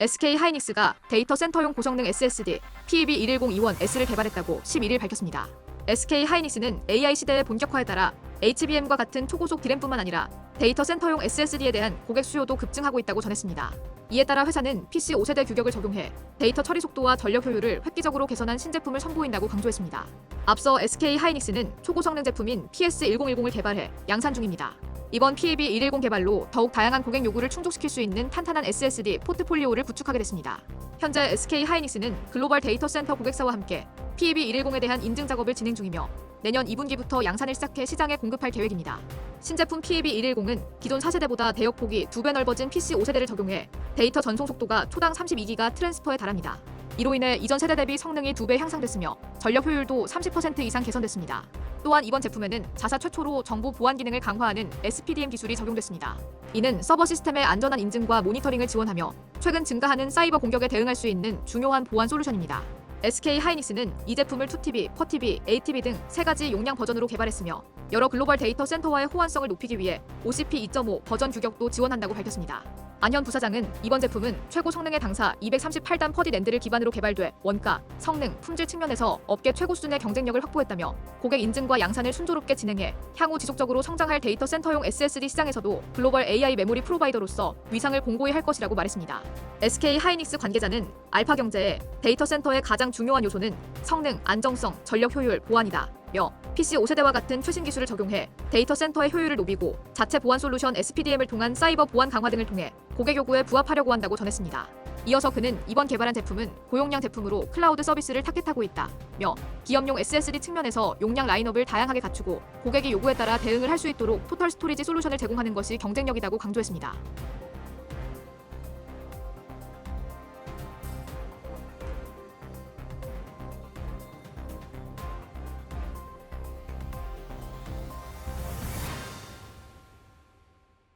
SK 하이닉스가 데이터 센터용 고성능 SSD PEB11021S를 개발했다고 11일 밝혔습니다. SK 하이닉스는 AI 시대의 본격화에 따라 HBM과 같은 초고속 디램뿐만 아니라 데이터 센터용 SSD에 대한 고객 수요도 급증하고 있다고 전했습니다. 이에 따라 회사는 PC 5세대 규격을 적용해 데이터 처리 속도와 전력 효율을 획기적으로 개선한 신제품을 선보인다고 강조했습니다. 앞서 SK 하이닉스는 초고성능 제품인 PS1010을 개발해 양산 중입니다. 이번 PEB110 개발로 더욱 다양한 고객 요구를 충족시킬 수 있는 탄탄한 SSD 포트폴리오를 구축하게 됐습니다. 현재 SK 하이닉스는 글로벌 데이터 센터 고객사와 함께 PEB110에 대한 인증 작업을 진행 중이며 내년 2분기부터 양산을 시작해 시장에 공급할 계획입니다. 신제품 PEB110은 기존 4세대보다 대역폭이 2배 넓어진 PC 5세대를 적용해 데이터 전송 속도가 초당 32기가 트랜스퍼에 달합니다. 이로 인해 이전 세대 대비 성능이 2배 향상됐으며 전력 효율도 30% 이상 개선됐습니다. 또한 이번 제품에는 자사 최초로 정보 보안 기능을 강화하는 SPDM 기술이 적용됐습니다. 이는 서버 시스템의 안전한 인증과 모니터링을 지원하며 최근 증가하는 사이버 공격에 대응할 수 있는 중요한 보안 솔루션입니다. SK 하이닉스는 이 제품을 2TB, 4TB, ATB 등세 가지 용량 버전으로 개발했으며 여러 글로벌 데이터 센터와의 호환성을 높이기 위해 OCP 2.5 버전 규격도 지원한다고 밝혔습니다. 안현 부사장은 이번 제품은 최고 성능의 당사 238단 퍼디 랜드를 기반으로 개발돼 원가, 성능, 품질 측면에서 업계 최고 수준의 경쟁력을 확보했다며 고객 인증과 양산을 순조롭게 진행해 향후 지속적으로 성장할 데이터 센터용 SSD 시장에서도 글로벌 AI 메모리 프로바이더로서 위상을 공고히 할 것이라고 말했습니다. SK 하이닉스 관계자는 알파 경제의 데이터 센터의 가장 중요한 요소는 성능, 안정성, 전력 효율, 보안이다. 며 PC 5세대와 같은 최신 기술을 적용해 데이터 센터의 효율을 높이고 자체 보안 솔루션 SPDM을 통한 사이버 보안 강화 등을 통해 고객 요구에 부합하려고 한다고 전했습니다. 이어서 그는 이번 개발한 제품은 고용량 제품으로 클라우드 서비스를 타겟하고 있다. 며 기업용 SSD 측면에서 용량 라인업을 다양하게 갖추고 고객의 요구에 따라 대응을 할 수 있도록 토탈 스토리지 솔루션을 제공하는 것이 경쟁력이라고 강조했습니다.